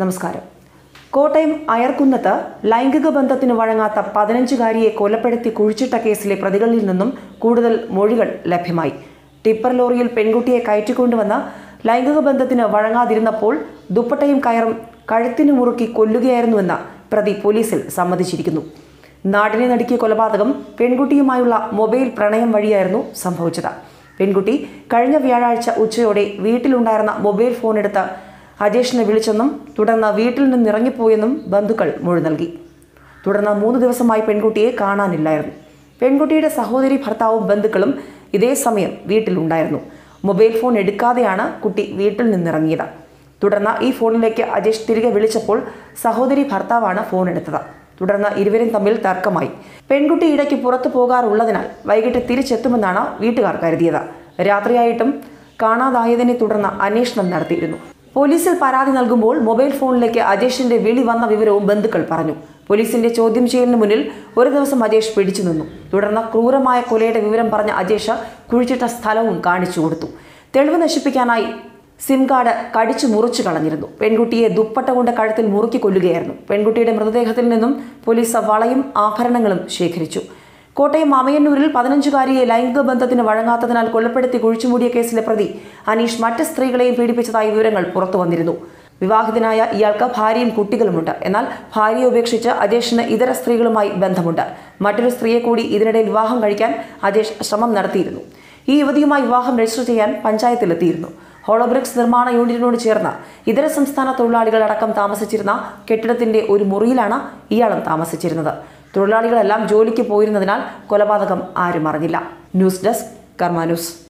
നമസ്കാരം. കോട്ടയം അയർക്കുന്നത്ത് ലൈംഗിക ബന്ധത്തിന് വഴങ്ങാത്ത പതിനഞ്ചുകാരിയെ കൊലപ്പെടുത്തി കുഴിച്ചിട്ട കേസിലെ പ്രതികളിൽ നിന്നും കൂടുതൽ മൊഴികൾ ലഭ്യമായി. ടിപ്പർ ലോറിയിൽ പെൺകുട്ടിയെ കയറ്റിക്കൊണ്ടുവന്ന് ലൈംഗിക ബന്ധത്തിന് വഴങ്ങാതിരുന്നപ്പോൾ ദുപ്പട്ടയും കയറും കഴുത്തിന് മുറുക്കി കൊല്ലുകയായിരുന്നുവെന്ന് പ്രതി പോലീസിൽ സമ്മതിച്ചിരിക്കുന്നു. നാടിനെ നടുക്കിയ കൊലപാതകം പെൺകുട്ടിയുമായുള്ള മൊബൈൽ പ്രണയം വഴിയായിരുന്നു സംഭവിച്ചത്. പെൺകുട്ടി കഴിഞ്ഞ വ്യാഴാഴ്ച ഉച്ചയോടെ വീട്ടിലുണ്ടായിരുന്ന മൊബൈൽ ഫോൺ എടുത്ത് അജേഷിനെ വിളിച്ചെന്നും തുടർന്ന് വീട്ടിൽ നിന്ന് ഇറങ്ങിപ്പോയെന്നും ബന്ധുക്കൾ മൊഴി നൽകി. തുടർന്ന് മൂന്ന് ദിവസമായി പെൺകുട്ടിയെ കാണാനില്ലായിരുന്നു. പെൺകുട്ടിയുടെ സഹോദരി ഭർത്താവും ബന്ധുക്കളും ഇതേ സമയം വീട്ടിലുണ്ടായിരുന്നു. മൊബൈൽ ഫോൺ എടുക്കാതെയാണ് കുട്ടി വീട്ടിൽ നിന്നിറങ്ങിയത്. തുടർന്ന് ഈ ഫോണിലേക്ക് അജേഷ് തിരികെ വിളിച്ചപ്പോൾ സഹോദരി ഭർത്താവാണ് ഫോൺ എടുത്തത്. തുടർന്ന് ഇരുവരും തമ്മിൽ തർക്കമായി. പെൺകുട്ടി ഇടയ്ക്ക് പുറത്തു പോകാറുള്ളതിനാൽ വൈകിട്ട് തിരിച്ചെത്തുമെന്നാണ് വീട്ടുകാർ കരുതിയത്. രാത്രിയായിട്ടും കാണാതായതിനെ തുടർന്ന് അന്വേഷണം നടത്തിയിരുന്നു. പോലീസിൽ പരാതി നൽകുമ്പോൾ മൊബൈൽ ഫോണിലേക്ക് അജേഷിന്റെ വിളി വന്ന വിവരവും ബന്ധുക്കൾ പറഞ്ഞു. പോലീസിന്റെ ചോദ്യം ചെയ്യലിന് മുന്നിൽ ഒരു ദിവസം അജേഷ് പിടിച്ചു നിന്നു. തുടർന്ന് ക്രൂരമായ കൊലയുടെ വിവരം പറഞ്ഞ അജേഷ് കുഴിച്ചിട്ട സ്ഥലവും കാണിച്ചു കൊടുത്തു. തെളിവ് നശിപ്പിക്കാനായി സിം കാർഡ് കടിച്ചു മുറിച്ചു കളഞ്ഞിരുന്നു. പെൺകുട്ടിയെ ദുപ്പട്ട കൊണ്ട് കഴുത്തിൽ മുറുക്കി കൊല്ലുകയായിരുന്നു. പെൺകുട്ടിയുടെ മൃതദേഹത്തിൽ നിന്നും പോലീസ് വളയും ആഭരണങ്ങളും ശേഖരിച്ചു. കോട്ടയം മാമയന്നൂരിൽ പതിനഞ്ചുകാരിയെ ലൈംഗിക ബന്ധത്തിന് വഴങ്ങാത്തതിനാൽ കൊലപ്പെടുത്തി കുഴിച്ചുമൂടിയ കേസിലെ പ്രതി അനീഷ് മറ്റ് സ്ത്രീകളെയും പീഡിപ്പിച്ചതായി വിവരങ്ങൾ പുറത്തു വന്നിരുന്നു. വിവാഹിതനായ ഇയാൾക്ക് ഭാര്യയും കുട്ടികളുമുണ്ട്. എന്നാൽ ഭാര്യയെ ഉപേക്ഷിച്ച് അജേഷിന് ഇതര സ്ത്രീകളുമായി ബന്ധമുണ്ട്. മറ്റൊരു സ്ത്രീയെ കൂടി ഇതിനിടെ വിവാഹം കഴിക്കാൻ അജേഷ് ശ്രമം നടത്തിയിരുന്നു. ഈ യുവതിയുമായി വിവാഹം രജിസ്റ്റർ ചെയ്യാൻ പഞ്ചായത്തിലെത്തിയിരുന്നു. ഹോളോബ്രിക്സ് നിർമ്മാണ യൂണിറ്റിനോട് ചേർന്ന ഇതര സംസ്ഥാന തൊഴിലാളികൾ അടക്കം താമസിച്ചിരുന്ന കെട്ടിടത്തിന്റെ ഒരു മുറിയിലാണ് ഇയാളും താമസിച്ചിരുന്നത്. തൊഴിലാളികളെല്ലാം ജോലിക്ക് പോയിരുന്നതിനാൽ കൊലപാതകം ആരും അറിഞ്ഞില്ല. News desk Karma news.